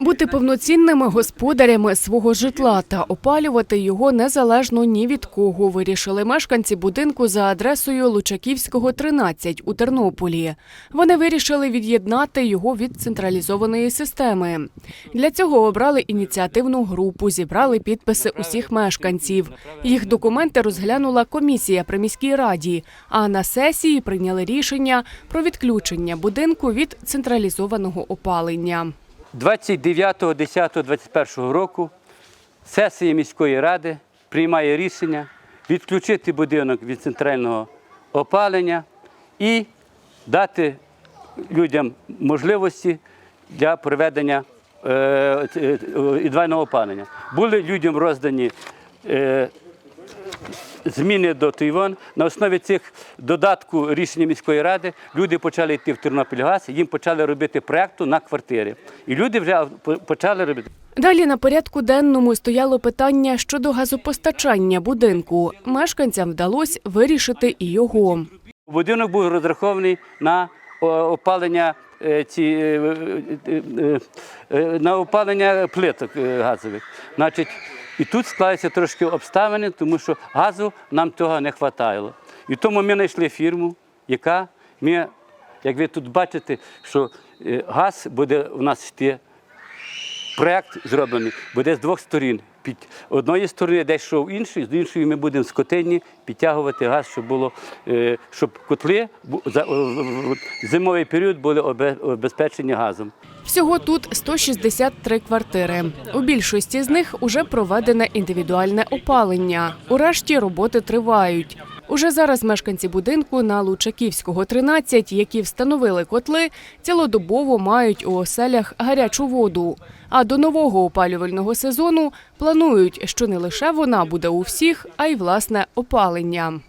Бути повноцінними господарями свого житла та опалювати його незалежно ні від кого вирішили мешканці будинку за адресою Лучаківського, 13 у Тернополі. Вони вирішили від'єднати його від централізованої системи. Для цього обрали ініціативну групу, зібрали підписи усіх мешканців. Їх документи розглянула комісія при міській раді, а на сесії прийняли рішення про відключення будинку від централізованого опалення. 29.10.21 року сесія міської ради приймає рішення відключити будинок від центрального опалення і дати людям можливості для проведення е, ц- е, індивідуального опалення. Були людям роздані е, зміни до Тайван. На основі цих додатку рішення міської ради люди почали йти в Тернопільгаз, їм почали робити проєкту на квартири. І люди вже почали робити. Далі на порядку денному стояло питання щодо газопостачання будинку. Мешканцям вдалося вирішити і його. Будинок був розрахований на опалення ці, е, е, е, е, на опалення плиток газових. Значить, і тут склалися трошки обставини, тому що газу нам того не вистачало. І тому ми знайшли фірму, яка ми, як ви тут бачите, що газ буде у нас йти Проект зроблений буде з двох сторін. Під одної сторони десь йшов інший, з іншої ми будемо скотині підтягувати газ, щоб було, е, щоб котли в- зимовий період були обе- обезпечені газом. Всього тут 163 квартири. У більшості з них уже проведене індивідуальне опалення. У решті роботи тривають. Уже зараз мешканці будинку на Лучаківського, 13, які встановили котли, цілодобово мають у оселях гарячу воду. А до нового опалювального сезону планують, що не лише вона буде у всіх, а й власне опалення.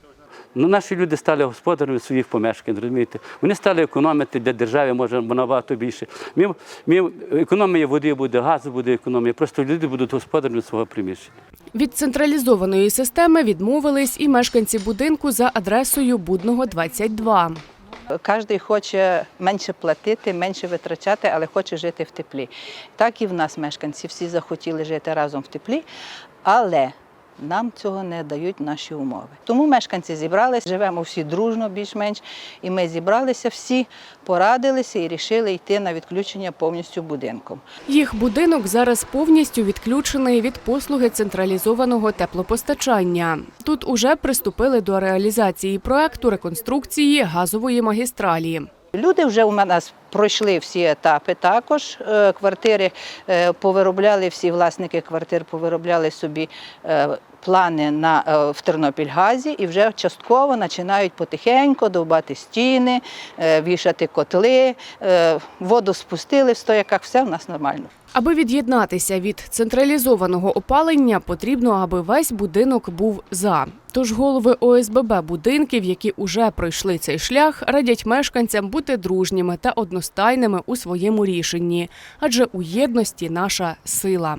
Ну, наші люди стали господарями своїх помешкань, розумієте? Вони стали економити для держави, може, набагато більше. Ми, ми, економія води буде, газу буде економія. Просто люди будуть господарями свого приміщення. Від централізованої системи відмовились і мешканці будинку за адресою Будного 22. Кожен хоче менше платити, менше витрачати, але хоче жити в теплі. Так і в нас мешканці всі захотіли жити разом в теплі, але нам цього не дають наші умови. Тому мешканці зібралися, живемо всі дружно, більш-менш, і ми зібралися всі, порадилися і вирішили йти на відключення повністю будинком. Їх будинок зараз повністю відключений від послуги централізованого теплопостачання. Тут уже приступили до реалізації проекту реконструкції газової магістралі. Люди вже у нас пройшли всі етапи також. Е, Квартири е, повиробляли, всі власники квартир повиробляли собі е, плани на, в Тернопільгазі і вже частково починають потихеньку довбати стіни, вішати котли, воду спустили в стояках, все в нас нормально. Аби від'єднатися від централізованого опалення, потрібно, аби весь будинок був за. Тож голови ОСББ будинків, які уже пройшли цей шлях, радять мешканцям бути дружніми та одностайними у своєму рішенні, адже у єдності наша сила.